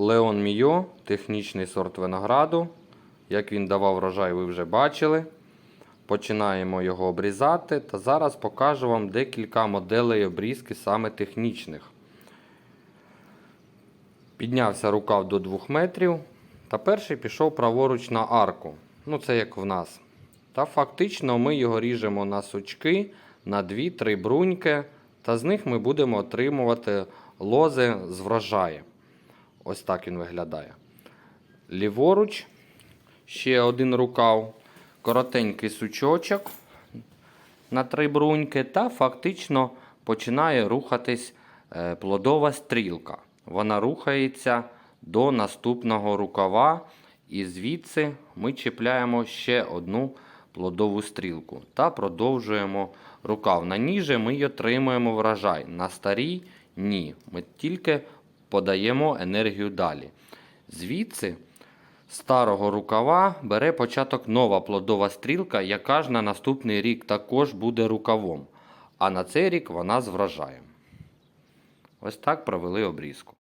Леон Мійо, технічний сорт винограду. Як він давав врожай, ви вже бачили. Починаємо його обрізати. Та зараз покажу вам декілька моделей обрізки саме технічних. Піднявся рукав до 2 метрів. Та перший пішов праворуч на арку. Ну, це як в нас. Та фактично ми його ріжемо на сучки, на 2-3 бруньки. Та з них ми будемо отримувати лози з врожаю. Ось так він виглядає. Ліворуч ще один рукав, коротенький сучочок на три бруньки, та фактично починає рухатись е, плодова стрілка. Вона рухається до наступного рукава, і звідси ми чіпляємо ще одну плодову стрілку та продовжуємо рукав. На ніже ми й отримуємо врожай. На старій ні. Ми тільки подаємо енергію далі. Звідси старого рукава бере початок нова плодова стрілка, яка ж на наступний рік також буде рукавом. А на цей рік вона звражає. Ось так провели обрізку.